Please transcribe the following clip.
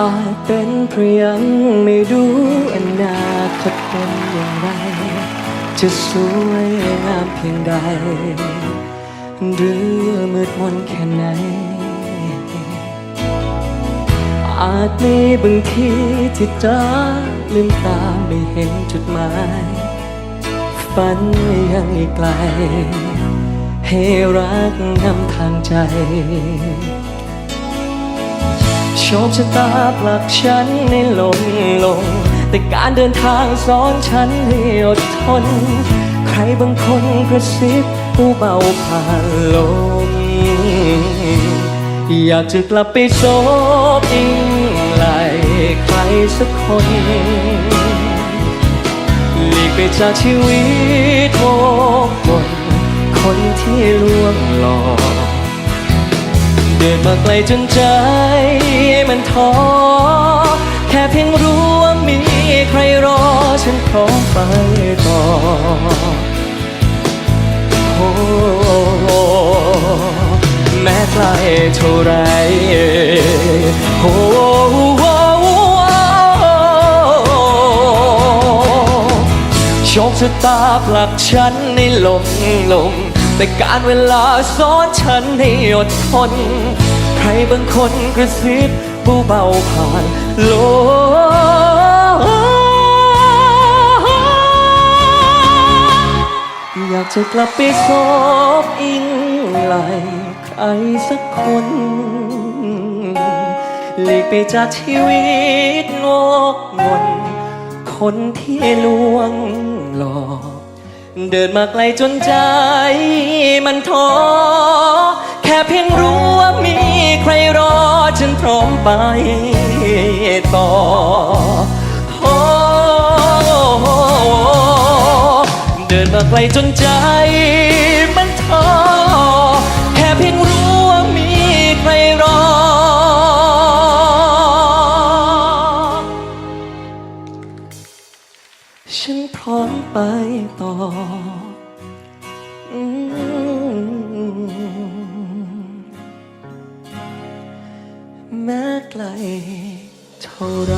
อาจเป็นเพราะยังไม่รู้อนาคตเป็นอย่างไร จะสวยงามเพียงใด หรือมืดมนแค่ไหน อาจมีบางทีที่ตาลืมตาไม่เห็นจุดหมาย ฝันยังอีกไกล ให้รักนำทางใจ โชคชะตาผลักฉันในลมลง แต่การเดินทางสอนฉันให้อดทน ใครบางคนกระซิบผู้เบาผ่านลม อยากจะกลับไปโซบอิงไหลใครสักคนหลีกไปจากชีวิตโวกวนคนที่ลวงหลอก ดินมาไกลจนใจมันท้อ แค่เพียงรู้ว่ามีใครรอ ฉันพร้อมไปต่อโอ้แม้ไกลเท่าไรโอ้โชคชะตาผลักฉันในลมลม แต่การเวลาสอนฉันให้อดทน ใครบางคนกระซิบเบาๆผ่านโลอยากจะกลับไปซบอิงไหลใครสักคนหลีกไปจากชีวิตงกงนคนที่ลวงหลอก เดินมาไกลจนใจมันท้อแค่เพียงรู้ว่ามีใครรอฉันพร้อมไปต่อโอ้เดินมาไกลจนใจมันท้อ ฉันพร้อมไปต่อ แม้ไกลเท่าไร